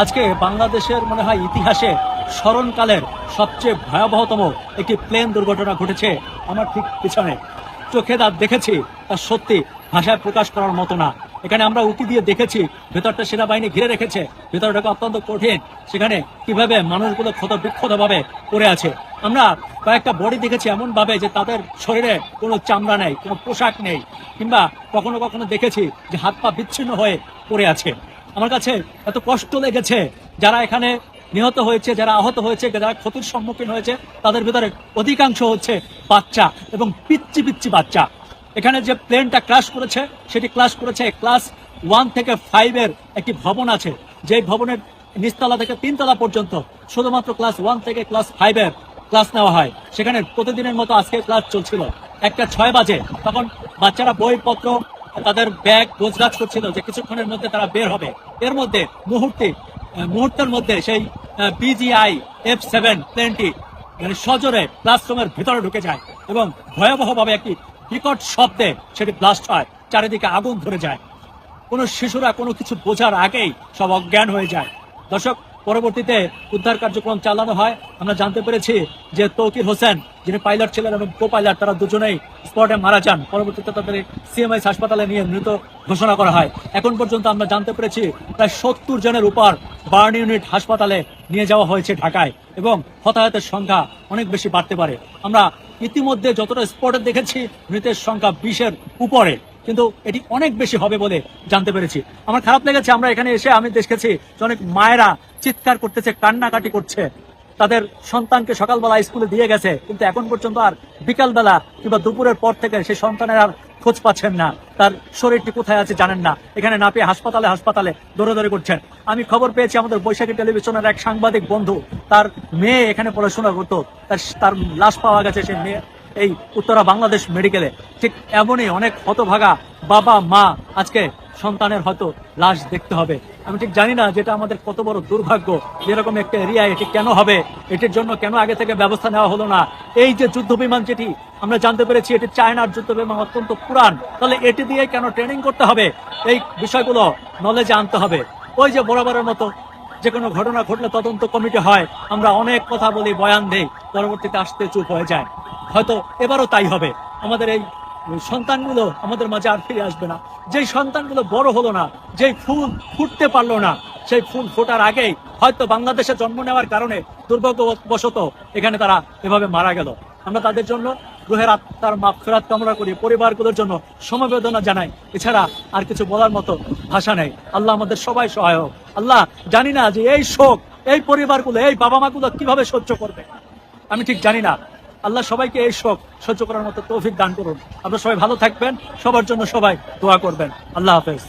আজকে বাংলাদেশের মনে হয় ইতিহাসে স্মরণকালের সবচেয়ে ভয়াবহতম একটি প্লেন দুর্ঘটনা ঘটেছে আমার ঠিক পিছনে। চোখে দাঁত দেখেছি তার সত্যি ভাষায় প্রকাশ করার মতো না। এখানে আমরা উকি দিয়ে দেখেছি, ভেতরটা সেনাবাহিনী ঘিরে রেখেছে। ভেতরটাকে অত্যন্ত কঠিন। সেখানে কীভাবে মানুষগুলো ক্ষত বিক্ষত ভাবে পড়ে আছে। আমরা কয়েকটা বডি দেখেছি এমন ভাবে যে তাদের শরীরে কোনো চামড়া নেই, কোনো পোশাক নেই, কিংবা কখনো কখনো দেখেছি যে হাত পা বিচ্ছিন্ন হয়ে পড়ে আছে। আমার কাছে এত কষ্ট লেগেছে। যারা এখানে নিহত হয়েছে, যারা আহত হয়েছে, যারা ক্ষতির সম্মুখীন হয়েছে, তাদের ভিতরে অধিকাংশ হচ্ছে বাচ্চা এবং পিচ্চি পিচ্চি বাচ্চা। এখানে যে প্লেনটা ক্রাশ করেছে, সেটি ক্লাস করেছে ক্লাস ওয়ান থেকে ফাইভের একটি ভবন আছে। যে ভবনের নিচতলা থেকে তিনতলা পর্যন্ত শুধুমাত্র ক্লাস ওয়ান থেকে ক্লাস ফাইভের ক্লাস নেওয়া হয়। সেখানে প্রতিদিনের মতো আজকে ক্লাস চলছিল। একটা ছয় বাজে, তখন বাচ্চারা বইপত্র তাদের ব্যাগ গোছগাছ করছিল যে কিছুক্ষণের মধ্যে তারা বের হবে। এর মধ্যে মুহূর্তে মুহূর্তের মধ্যে সেই বিজিআই এফ সেভেন প্লেনটি মানে সজোরে ক্লাসরুমের ভিতরে ঢুকে যায় এবং ভয়াবহভাবে একটি বিকট শব্দে সেটি ব্লাস্ট হয়, চারিদিকে আগুন ধরে যায়। কোনো শিশুরা কোনো কিছু বোঝার আগেই সব অজ্ঞান হয়ে যায়। দর্শক পরবর্তীতে উদ্ধার কার্যক্রম চালানো হয়। আমরা জানতে পেরেছি যে তৌকির হোসেন, যিনি পাইলট ছিলেন এবং কো পাইলট তারা দুজনেই স্পটে মারা যান। পরবর্তীতে তাদের সিএমএস হাসপাতালে নিয়ে মৃত ঘোষণা করা হয়। এখন পর্যন্ত আমরা জানতে পেরেছি প্রায় সত্তর জনের উপর বার্ন ইউনিট হাসপাতালে নিয়ে যাওয়া হয়েছে ঢাকায় এবং হতাহতের সংখ্যা অনেক বেশি বাড়তে পারে। আমরা ইতিমধ্যে যতটা স্পটে দেখেছি, মৃতের সংখ্যা বিশের উপরে। কিন্তু এটি অনেক বেশি হবে বলে জানতে পেরেছি। আমার খারাপ লেগেছে, আমরা এখানে এসে আমি দেখেছি যে অনেক মায়েরা চিৎকার করতেছে, কান্নাকাটি করছে। তাদের সন্তানকে সকালবেলা স্কুলে দিয়ে গেছে, কিন্তু এখন পর্যন্ত আর বিকালবেলা কিংবা দুপুরের পর থেকে সেই সন্তানের আর খোঁজ পাচ্ছেন না। তার শরীরটি কোথায় আছে জানেন না। এখানে না পেয়ে হাসপাতালে হাসপাতালে দৌড়াদৌড়ি করছেন। আমি খবর পেয়েছি আমাদের বৈশাখী টেলিভিশনের এক সাংবাদিক বন্ধু, তার মেয়ে এখানে পড়াশোনা করতো। তার তার লাশ পাওয়া গেছে সেই মেয়ে এই উত্তরা বাংলাদেশ মেডিকেলে ঠিক এমনই অনেক হতভাগা বাবা মা আজকে সন্তানের হয়তো লাশ দেখতে হবে। আমি ঠিক জানি না যেটা আমাদের কত বড় দুর্ভাগ্য, যেরকম একটা এরিয়া এটি কেন হবে, এটির জন্য কেন আগে থেকে ব্যবস্থা নেওয়া হলো না। এই যে যুদ্ধ বিমান যেটি, আমরা জানতে পেরেছি এটি চায়নার যুদ্ধ বিমান অত্যন্ত পুরান। তাহলে এটি দিয়ে কেন ট্রেনিং করতে হবে? এই বিষয়গুলো নলেজে আনতে হবে। ওই যে বরাবরের মতো যে কোনো ঘটনা ঘটলে তদন্ত কমিটি হয়, আমরা অনেক কথা বলি, বয়ান দেই, পরবর্তীতে আসতে চুপ হয়ে যায়। হয়তো এবারও তাই হবে। আমাদের এই সন্তানগুলো আমাদের মাঝে আর ফিরে আসবে না। যেই সন্তানগুলো বড় হলো না, যেই ফুল ফুটতে পারল না, সেই ফুল ফোটার আগেই হয়তো বাংলাদেশে জন্ম নেওয়ার কারণে দুর্ভাগ্যবশত এখানে তারা এভাবে মারা গেল। আমরা তাদের জন্য গ্রহের আত্মার মাপ ফেরাত কামনা করি। পরিবারগুলোর জন্য সমবেদনা জানাই। এছাড়া আর কিছু বলার মতো ভাষা নেই। আল্লাহ আমাদের সবাই সহায়ক। আল্লাহ জানি না যে এই শোক, এই পরিবারগুলো, এই বাবা মাগুলো কীভাবে সহ্য করবে। আমি ঠিক জানি না আল্লাহ সবাইকে এই শোক সহ্য করার মতো তৌফিক দান করুন। আপনারা সবাই ভালো থাকবেন, সবার জন্য সবাই দোয়া করবেন। আল্লাহ হাফেজ।